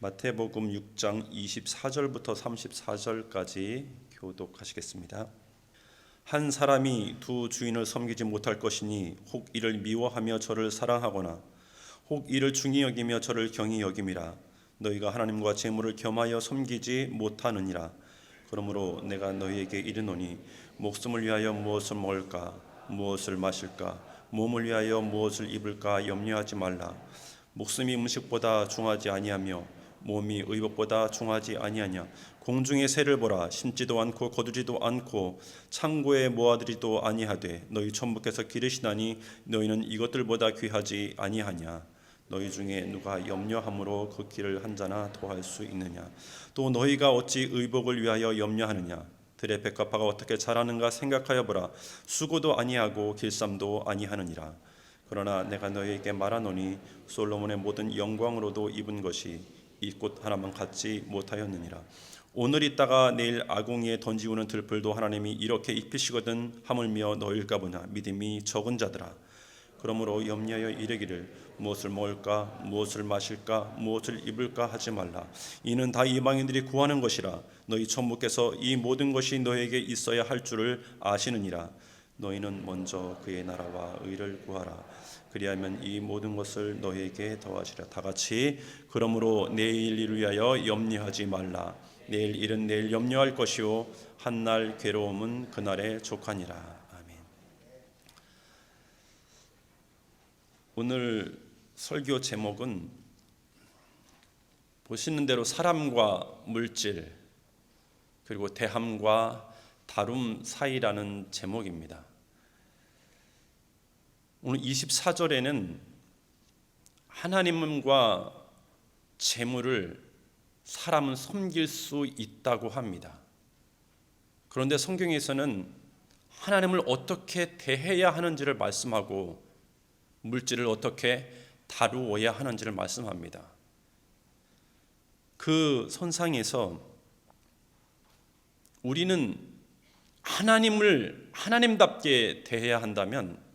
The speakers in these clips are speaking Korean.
마태복음 6장 24절부터 34절까지 교독하시겠습니다. 한 사람이 두 주인을 섬기지 못할 것이니 혹 이를 미워하며 저를 사랑하거나 혹 이를 중히 여기며 저를 경히 여김이라. 너희가 하나님과 재물을 겸하여 섬기지 못하느니라. 그러므로 내가 너희에게 이르노니 목숨을 위하여 무엇을 먹을까? 무엇을 마실까? 몸을 위하여 무엇을 입을까 염려하지 말라. 목숨이 음식보다 중하지 아니하며 몸이 의복보다 중하지 아니하냐? 공중의 새를 보라. 심지도 않고 거두지도 않고 창고에 모아들이도 아니하되 너희 천부께서 기르시나니 너희는 이것들보다 귀하지 아니하냐? 너희 중에 누가 염려함으로 그 길을 한 자나 더할 수 있느냐? 또 너희가 어찌 의복을 위하여 염려하느냐? 들의 백합화가 어떻게 자라는가 생각하여 보라. 수고도 아니하고 길쌈도 아니하느니라. 그러나 내가 너희에게 말하노니 솔로몬의 모든 영광으로도 입은 것이 이 꽃 하나만 갖지 못하였느니라. 오늘 있다가 내일 아궁이에 던지우는 들풀도 하나님이 이렇게 입히시거든 하물며 너일까 보냐. 믿음이 적은 자들아. 그러므로 염려하여 이르기를 무엇을 먹을까? 무엇을 마실까? 무엇을 입을까? 하지 말라. 이는 다 이방인들이 구하는 것이라. 너희 천부께서 이 모든 것이 너에게 있어야 할 줄을 아시느니라 너희는 먼저 그의 나라와 의를 구하라. 그리하면 이 모든 것을 너희에게 더하시라. 다 같이 그러므로 내일 일을 위하여 염려하지 말라. 내일 일은 내일 염려할 것이요. 한날 괴로움은 그날에 족하니라. 아멘. 오늘 설교 제목은 보시는 대로 사람과 물질 그리고 대함과 다룸 사이라는 제목입니다. 오늘 24절에는 하나님과 재물을 사람은 섬길 수 있다고 합니다. 그런데 성경에서는 하나님을 어떻게 대해야 하는지를 말씀하고 물질을 어떻게 다루어야 하는지를 말씀합니다. 그 선상에서 우리는 하나님을 하나님답게 대해야 한다면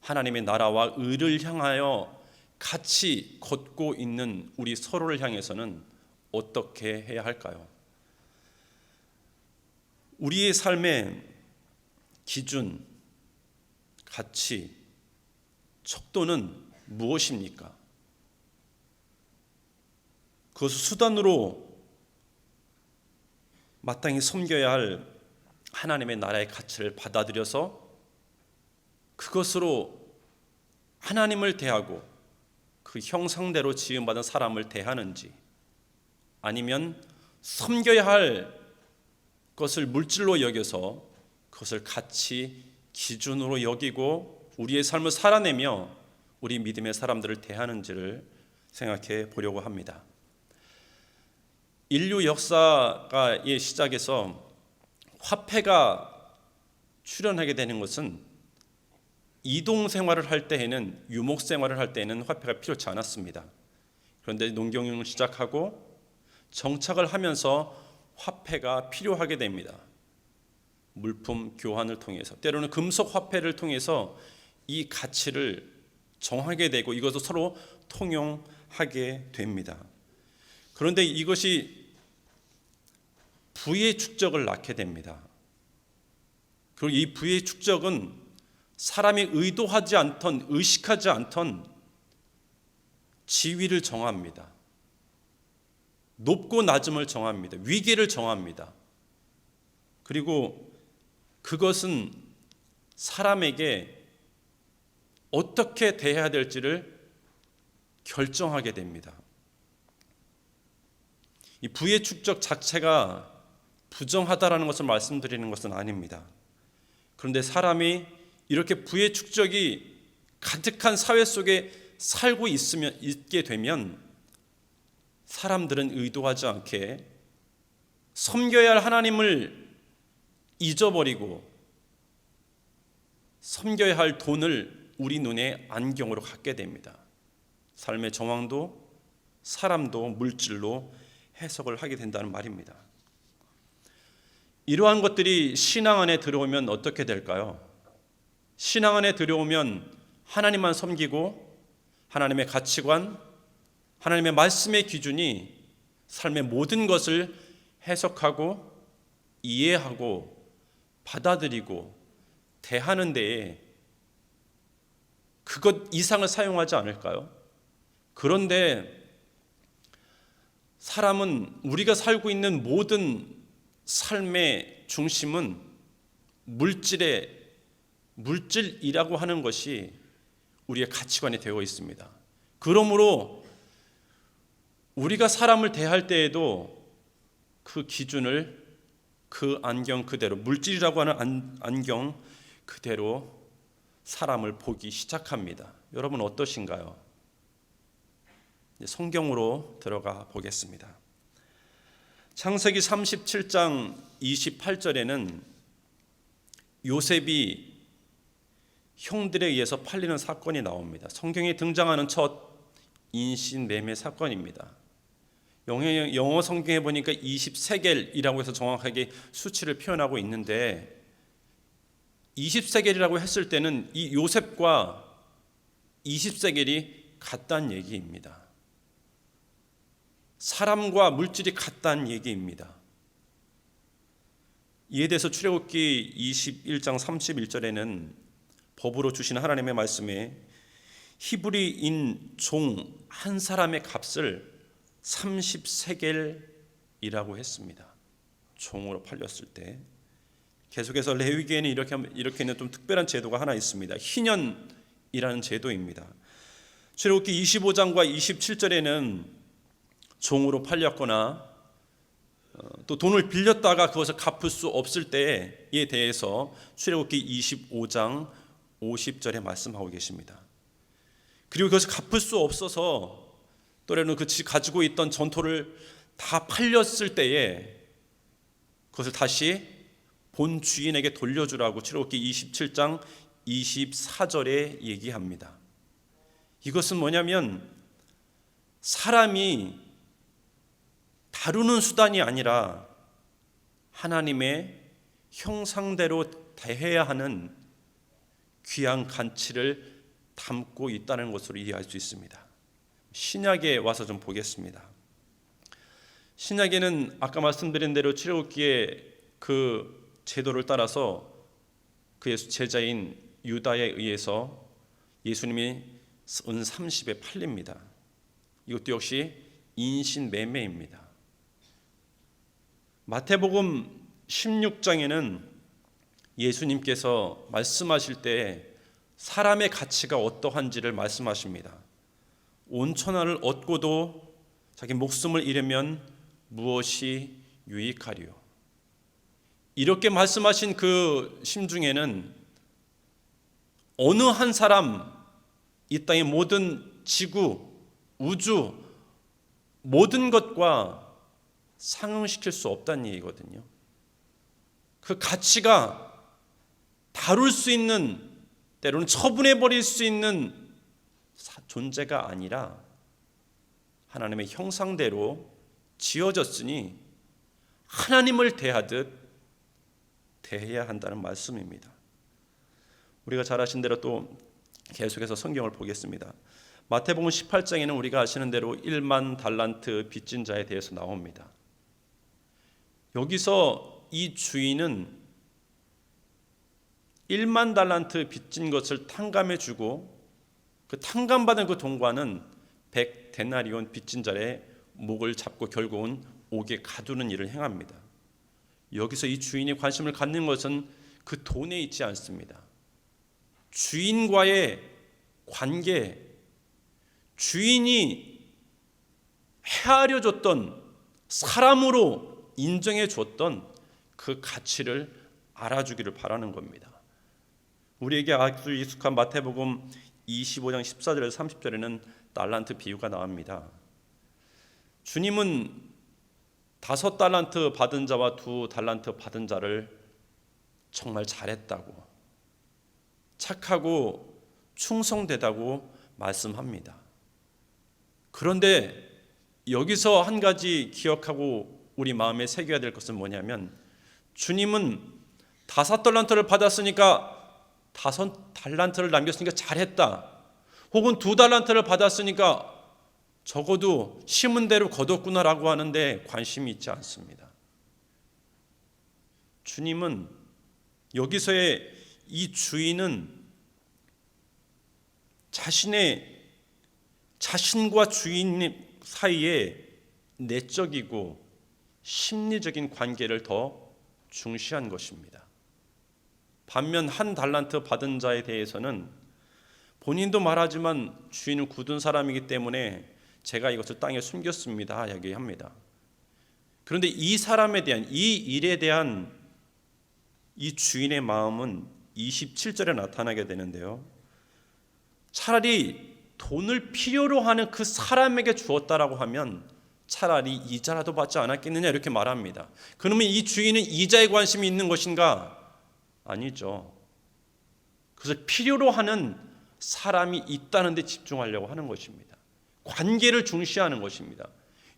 하나님의 나라와 의를 향하여 같이 걷고 있는 우리 서로를 향해서는 어떻게 해야 할까요? 우리의 삶의 기준, 가치, 척도는 무엇입니까? 그것을 수단으로 마땅히 섬겨야 할 하나님의 나라의 가치를 받아들여서 그것으로 하나님을 대하고 그 형상대로 지음받은 사람을 대하는지 아니면 섬겨야 할 것을 물질로 여겨서 그것을 가치 기준으로 여기고 우리의 삶을 살아내며 우리 믿음의 사람들을 대하는지를 생각해 보려고 합니다. 인류 역사의 시작에서 화폐가 출현하게 되는 것은 이동 생활을 할 때에는 유목 생활을 할 때에는 화폐가 필요치 않았습니다. 그런데 농경을 시작하고 정착을 하면서 화폐가 필요하게 됩니다. 물품 교환을 통해서 때로는 금속 화폐를 통해서 이 가치를 정하게 되고 이것을 서로 통용하게 됩니다. 그런데 이것이 부의 축적을 낳게 됩니다. 그리고 이 부의 축적은 사람이 의도하지 않던 의식하지 않던 지위를 정합니다. 높고 낮음을 정합니다. 위계를 정합니다. 그리고 그것은 사람에게 어떻게 대해야 될지를 결정하게 됩니다. 이 부의 축적 자체가 부정하다라는 것을 말씀드리는 것은 아닙니다. 그런데 사람이 이렇게 부의 축적이 가득한 사회 속에 살고 있으면 있게 되면 사람들은 의도하지 않게 섬겨야 할 하나님을 잊어버리고 섬겨야 할 돈을 우리 눈에 안경으로 갖게 됩니다. 삶의 정황도 사람도 물질로 해석을 하게 된다는 말입니다. 이러한 것들이 신앙 안에 들어오면 어떻게 될까요? 신앙 안에 들어오면 하나님만 섬기고 하나님의 가치관, 하나님의 말씀의 기준이 삶의 모든 것을 해석하고 이해하고 받아들이고 대하는 데에 그것 이상을 사용하지 않을까요? 그런데 사람은 우리가 살고 있는 모든 삶의 중심은 물질의 물질이라고 하는 것이 우리의 가치관이 되어 있습니다. 그러므로 우리가 사람을 대할 때에도 그 기준을 그 안경 그대로 물질이라고 하는 안, 안경 그대로 사람을 보기 시작합니다. 여러분 어떠신가요? 성경으로 들어가 보겠습니다. 창세기 37장 28절에는 요셉이 형들에 의해서 팔리는 사건이 나옵니다. 성경에 등장하는 첫 인신 매매 사건입니다. 영어, 성경에 보니까 20세겔이라고 해서 정확하게 수치를 표현하고 있는데 20세겔이라고 했을 때는 이 요셉과 20세겔이 같다는 얘기입니다. 사람과 물질이 같다는 얘기입니다. 이에 대해서 출애굽기 21장 31절에는 법으로 주신 하나님의 말씀에 히브리인 종 한 사람의 값을 30세겔이라고 했습니다. 종으로 팔렸을 때 계속해서 레위기에는 이렇게 이렇게 있는 좀 특별한 제도가 하나 있습니다. 희년이라는 제도입니다. 출애굽기 25장과 27절에는 종으로 팔렸거나 어, 또 돈을 빌렸다가 그것을 갚을 수 없을 때에 대해서 출애굽기 25장 50절에 말씀하고 계십니다. 그리고 그것을 갚을 수 없어서 또래는 그 가지고 있던 전토를 다 팔렸을 때에 그것을 다시 본 주인에게 돌려주라고 출애굽기 27장 24절에 얘기합니다. 이것은 뭐냐면 사람이 다루는 수단이 아니라 하나님의 형상대로 대해야 하는 귀한 가치를 담고 있다는 것으로 이해할 수 있습니다. 신약에 와서 좀 보겠습니다. 신약에는 아까 말씀드린 대로 출애굽기의 그 제도를 따라서 그의 제자인 유다에 의해서 예수님이 은 30에 팔립니다. 이것도 역시 인신 매매입니다. 마태복음 16장에는 예수님께서 말씀하실 때 사람의 가치가 어떠한지를 말씀하십니다. 온 천하를 얻고도 자기 목숨을 잃으면 무엇이 유익하리요? 이렇게 말씀하신 그 심중에는 어느 한 사람 이 땅의 모든 지구, 우주 모든 것과 상응시킬 수 없다는 얘기거든요. 그 가치가 다룰 수 있는 때로는 처분해 버릴 수 있는 존재가 아니라 하나님의 형상대로 지어졌으니 하나님을 대하듯 대해야 한다는 말씀입니다. 우리가 잘 아신 대로 또 계속해서 성경을 보겠습니다. 마태복음 18장에는 우리가 아시는 대로 1만 달란트 빚진 자에 대해서 나옵니다. 여기서 이 주인은 1만 달란트 빚진 것을 탕감해 주고 그 탕감받은 그 동과는 100 데나리온 빚진 자의 목을 잡고 결국은 옥에 가두는 일을 행합니다. 여기서 이 주인이 관심을 갖는 것은 그 돈에 있지 않습니다. 주인과의 관계, 주인이 헤아려 줬던 사람으로 인정해 줬던 그 가치를 알아주기를 바라는 겁니다. 우리에게 아주 익숙한 마태복음 25장 14절에서 30절에는 달란트 비유가 나옵니다. 주님은 다섯 달란트 받은 자와 두 달란트 받은 자를 정말 잘했다고 착하고 충성되다고 말씀합니다. 그런데 여기서 한 가지 기억하고 우리 마음에 새겨야 될 것은 뭐냐면 주님은 다섯 달란트를 받았으니까 다섯 달란트를 남겼으니까 잘했다. 혹은 두 달란트를 받았으니까 적어도 심은 대로 거뒀구나라고 하는데 관심이 있지 않습니다. 주님은 여기서의 이 주인은 자신의 자신과 주인 사이에 내적이고 심리적인 관계를 더 중시한 것입니다. 반면 한 달란트 받은 자에 대해서는 본인도 말하지만 주인은 굳은 사람이기 때문에 제가 이것을 땅에 숨겼습니다. 얘기합니다. 그런데 이 사람에 대한 이 일에 대한 이 주인의 마음은 27절에 나타나게 되는데요. 차라리 돈을 필요로 하는 그 사람에게 주었다라고 하면 차라리 이자라도 받지 않았겠느냐 이렇게 말합니다. 그러면 이 주인은 이자에 관심이 있는 것인가? 아니죠. 그래서 필요로 하는 사람이 있다는 데 집중하려고 하는 것입니다. 관계를 중시하는 것입니다.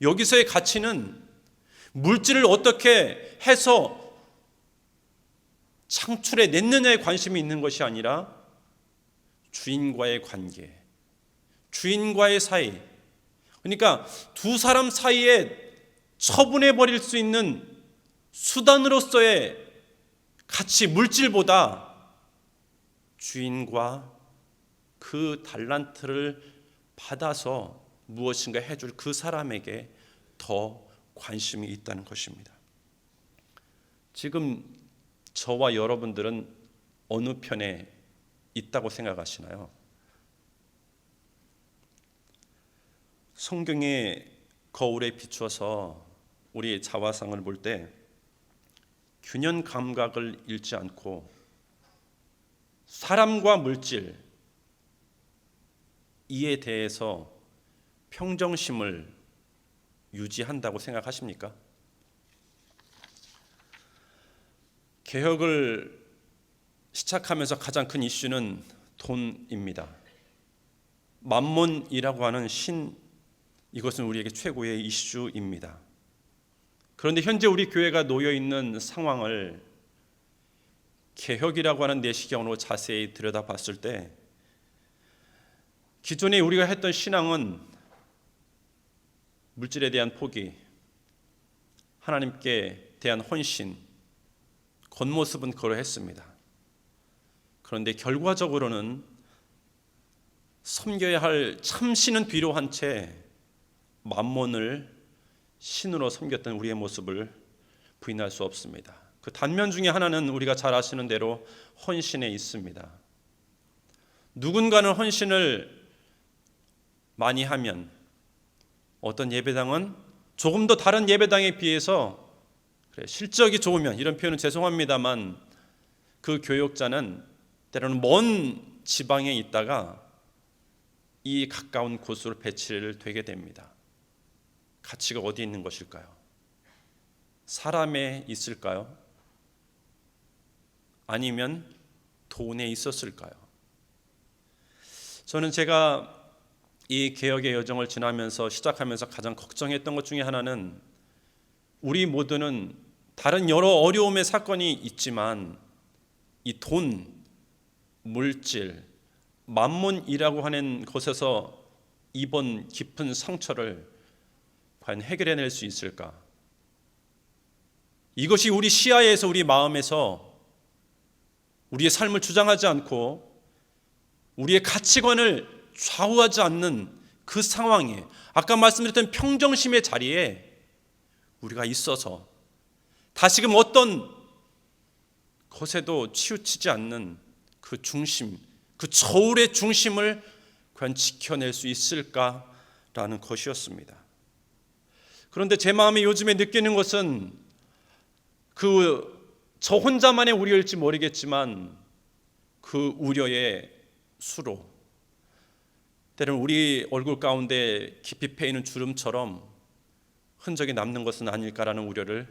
여기서의 가치는 물질을 어떻게 해서 창출해 냈느냐에 관심이 있는 것이 아니라 주인과의 관계, 주인과의 사이. 그러니까 두 사람 사이에 처분해 버릴 수 있는 수단으로서의 가치 물질보다 주인과 그 달란트를 받아서 무엇인가 해줄 그 사람에게 더 관심이 있다는 것입니다. 지금 저와 여러분들은 어느 편에 있다고 생각하시나요? 성경의 거울에 비추어서 우리 자화상을 볼 때 균형 감각을 잃지 않고 사람과 물질 이에 대해서 평정심을 유지한다고 생각하십니까? 개혁을 시작하면서 가장 큰 이슈는 돈입니다. 만몬이라고 하는 신 이것은 우리에게 최고의 이슈입니다. 그런데 현재 우리 교회가 놓여 있는 상황을 개혁이라고 하는 내시경으로 자세히 들여다봤을 때 기존에 우리가 했던 신앙은 물질에 대한 포기, 하나님께 대한 헌신, 겉모습은 그러했습니다. 그런데 결과적으로는 섬겨야 할 참신은 뒤로 한 채 만몬을 신으로 섬겼던 우리의 모습을 부인할 수 없습니다. 그 단면 중에 하나는 우리가 잘 아시는 대로 헌신에 있습니다. 누군가는 헌신을 많이 하면 어떤 예배당은 조금 더 다른 예배당에 비해서 그래, 실적이 좋으면 이런 표현은 죄송합니다만 그 교육자는 때로는 먼 지방에 있다가 이 가까운 곳으로 배치를 되게 됩니다. 가치가 어디 있는 것일까요? 사람에 있을까요? 아니면 돈에 있었을까요? 저는 제가 이 개혁의 여정을 지나면서 시작하면서 가장 걱정했던 것 중에 하나는 우리 모두는 다른 여러 어려움의 사건이 있지만 이 돈, 물질, 만문이라고 하는 것에서 이번 깊은 상처를 과연 해결해낼 수 있을까? 이것이 우리 시야에서 우리 마음에서 우리의 삶을 주장하지 않고 우리의 가치관을 좌우하지 않는 그 상황에 아까 말씀드렸던 평정심의 자리에 우리가 있어서 다시금 어떤 것에도 치우치지 않는 그 중심, 그 저울의 중심을 과연 지켜낼 수 있을까라는 것이었습니다. 그런데 제 마음에 요즘에 느끼는 것은 그 저 혼자만의 우려일지 모르겠지만 그 우려의 수로 때로는 우리 얼굴 가운데 깊이 패이는 주름처럼 흔적이 남는 것은 아닐까라는 우려를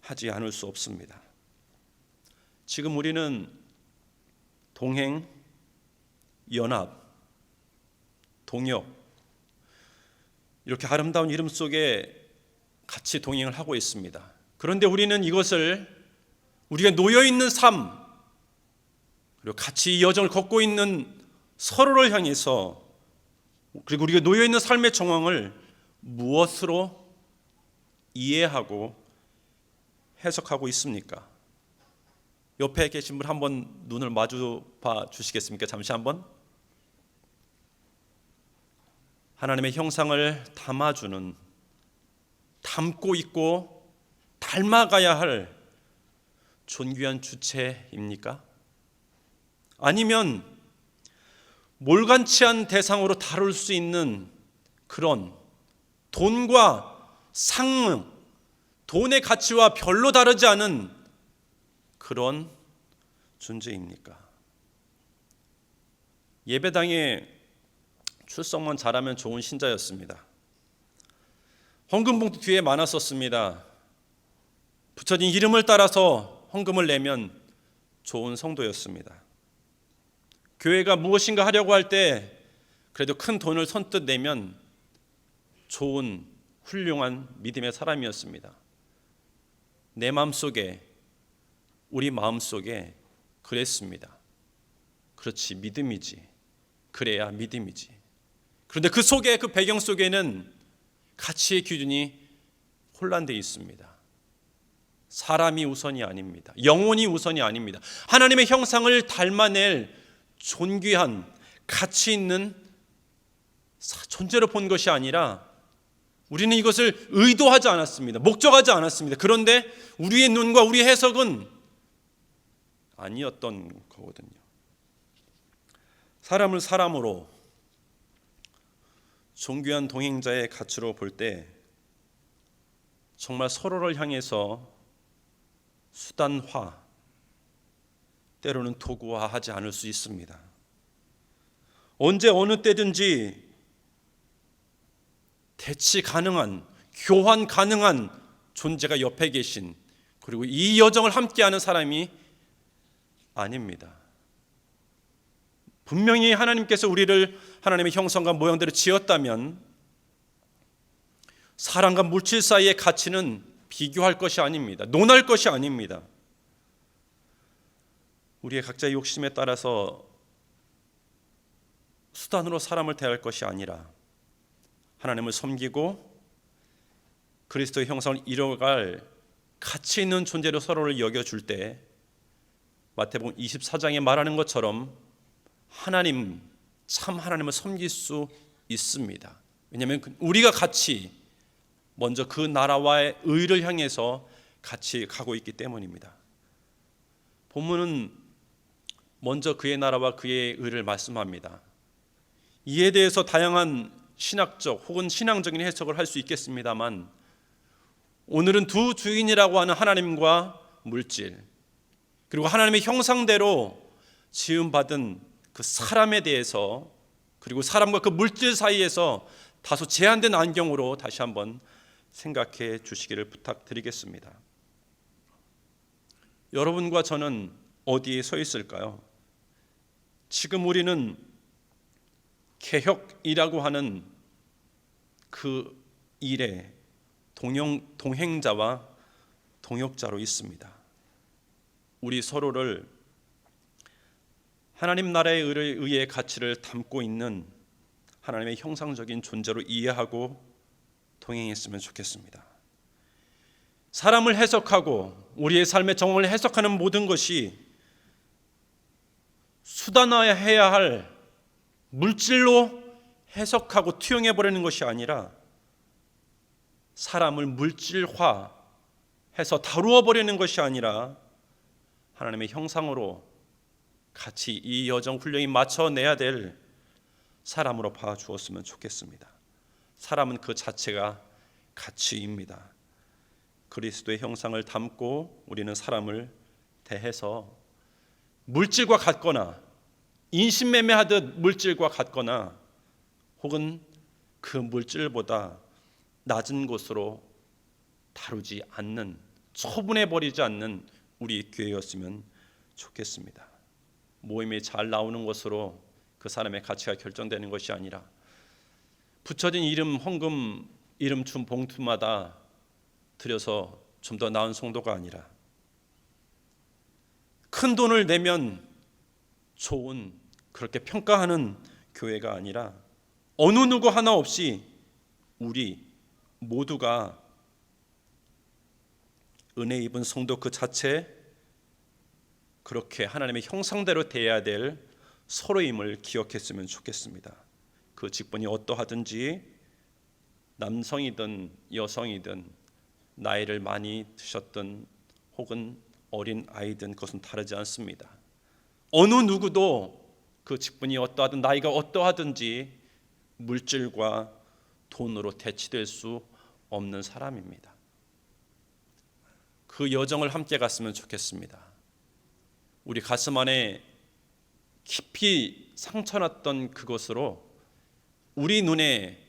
하지 않을 수 없습니다. 지금 우리는 동행, 연합, 동역 이렇게 아름다운 이름 속에 같이 동행을 하고 있습니다. 그런데 우리는 이것을 우리가 놓여 있는 삶 그리고 같이 이 여정을 걷고 있는 서로를 향해서 그리고 우리가 놓여 있는 삶의 정황을 무엇으로 이해하고 해석하고 있습니까? 옆에 계신 분 한번 눈을 마주 봐 주시겠습니까? 잠시 한번. 하나님의 형상을 담아주는 담고 있고 닮아가야 할 존귀한 주체입니까? 아니면 몰간치한 대상으로 다룰 수 있는 그런 돈과 상응, 돈의 가치와 별로 다르지 않은 그런 존재입니까? 예배당에 출석만 잘하면 좋은 신자였습니다. 헌금 봉투 뒤에 많았었습니다. 붙여진 이름을 따라서 헌금을 내면 좋은 성도였습니다. 교회가 무엇인가 하려고 할 때 그래도 큰 돈을 선뜻 내면 좋은 훌륭한 믿음의 사람이었습니다. 내 마음속에 우리 마음속에 그랬습니다. 그렇지 믿음이지. 그래야 믿음이지. 그런데 그 속에 그 배경 속에는 가치의 기준이 혼란되어 있습니다. 사람이 우선이 아닙니다. 영혼이 우선이 아닙니다. 하나님의 형상을 닮아낼 존귀한 가치 있는 존재로 본 것이 아니라 우리는 이것을 의도하지 않았습니다. 목적하지 않았습니다. 그런데 우리의 눈과 우리의 해석은 아니었던 거거든요. 사람을 사람으로 존귀한 동행자의 가치로 볼 때 정말 서로를 향해서 수단화 때로는 도구화하지 않을 수 있습니다. 언제 어느 때든지 대치 가능한 교환 가능한 존재가 옆에 계신 그리고 이 여정을 함께하는 사람이 아닙니다. 분명히 하나님께서 우리를 하나님의 형상과 모양대로 지었다면 사람과 물질 사이의 가치는 비교할 것이 아닙니다. 논할 것이 아닙니다. 우리의 각자의 욕심에 따라서 수단으로 사람을 대할 것이 아니라 하나님을 섬기고 그리스도의 형상을 이뤄갈 가치 있는 존재로 서로를 여겨줄 때 마태복음 24장에 말하는 것처럼 하나님 참 하나님을 섬길 수 있습니다. 왜냐하면 우리가 같이 먼저 그 나라와의 의를 향해서 같이 가고 있기 때문입니다. 본문은 먼저 그의 나라와 그의 의를 말씀합니다. 이에 대해서 다양한 신학적 혹은 신앙적인 해석을 할 수 있겠습니다만 오늘은 두 주인이라고 하는 하나님과 물질 그리고 하나님의 형상대로 지음받은 그 사람에 대해서 그리고 사람과 그 물질 사이에서 다소 제한된 안경으로 다시 한번 생각해 주시기를 부탁드리겠습니다. 여러분과 저는 어디에 서 있을까요? 지금 우리는 개혁이라고 하는 그 일에 동영, 동행자와 동역자로 있습니다. 우리 서로를 하나님 나라의 의의 가치를 담고 있는 하나님의 형상적인 존재로 이해하고 동행했으면 좋겠습니다. 사람을 해석하고 우리의 삶의 정황을 해석하는 모든 것이 수단화해야 할 물질로 해석하고 투영해 버리는 것이 아니라 사람을 물질화 해서 다루어 버리는 것이 아니라 하나님의 형상으로 같이 이 여정 훈련이 맞춰내야 될 사람으로 봐 주었으면 좋겠습니다. 사람은 그 자체가 가치입니다. 그리스도의 형상을 담고 우리는 사람을 대해서 물질과 같거나 인신매매하듯 물질과 같거나 혹은 그 물질보다 낮은 곳으로 다루지 않는 처분해 버리지 않는 우리 교회였으면 좋겠습니다. 모임에 잘 나오는 것으로 그 사람의 가치가 결정되는 것이 아니라 붙여진 이름 헌금 이름 준 봉투마다 들여서 좀 더 나은 성도가 아니라 큰 돈을 내면 좋은 그렇게 평가하는 교회가 아니라 어느 누구 하나 없이 우리 모두가 은혜 입은 성도 그 자체 그렇게 하나님의 형상대로 대해야 될 서로임을 기억했으면 좋겠습니다. 그 직분이 어떠하든지 남성이든 여성이든 나이를 많이 드셨든 혹은 어린 아이든 그것은 다르지 않습니다. 어느 누구도 그 직분이 어떠하든 나이가 어떠하든지 물질과 돈으로 대치될 수 없는 사람입니다. 그 여정을 함께 갔으면 좋겠습니다. 우리 가슴 안에 깊이 상처났던 그것으로 우리 눈에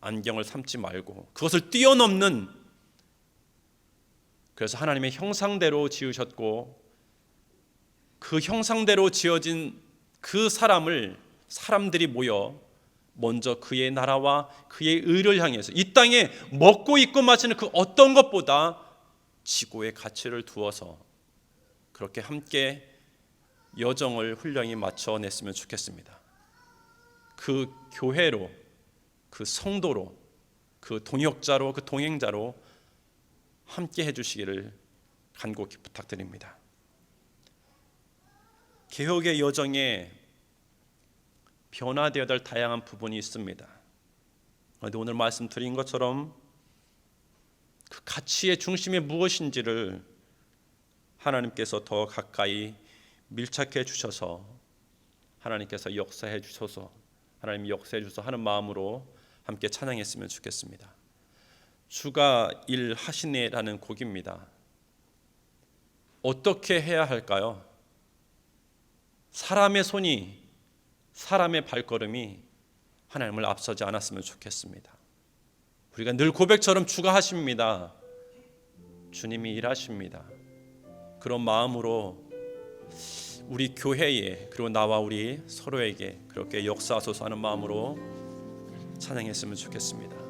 안경을 삼지 말고 그것을 뛰어넘는 그래서 하나님의 형상대로 지으셨고 그 형상대로 지어진 그 사람을 사람들이 모여 먼저 그의 나라와 그의 의를 향해서 이 땅에 먹고 입고 마시는 그 어떤 것보다 지고의 가치를 두어서 그렇게 함께 여정을 훌륭히 맞춰냈으면 좋겠습니다. 그 교회로 그 성도로 그 동역자로 그 동행자로 함께 해주시기를 간곡히 부탁드립니다. 개혁의 여정에 변화되어야 될 다양한 부분이 있습니다. 그런데 오늘 말씀드린 것처럼 그 가치의 중심이 무엇인지를 하나님께서 더 가까이 밀착해 주셔서 하나님께서 역사해 주셔서 하나님 역사해 주셔서 하는 마음으로 함께 찬양했으면 좋겠습니다. 주가 일하시네라는 곡입니다. 어떻게 해야 할까요? 사람의 손이 사람의 발걸음이 하나님을 앞서지 않았으면 좋겠습니다. 우리가 늘 고백처럼 주가 하십니다. 주님이 일하십니다. 그런 마음으로 우리 교회에 그리고 나와 우리 서로에게 그렇게 역사하소서 하는 마음으로 찬양했으면 좋겠습니다.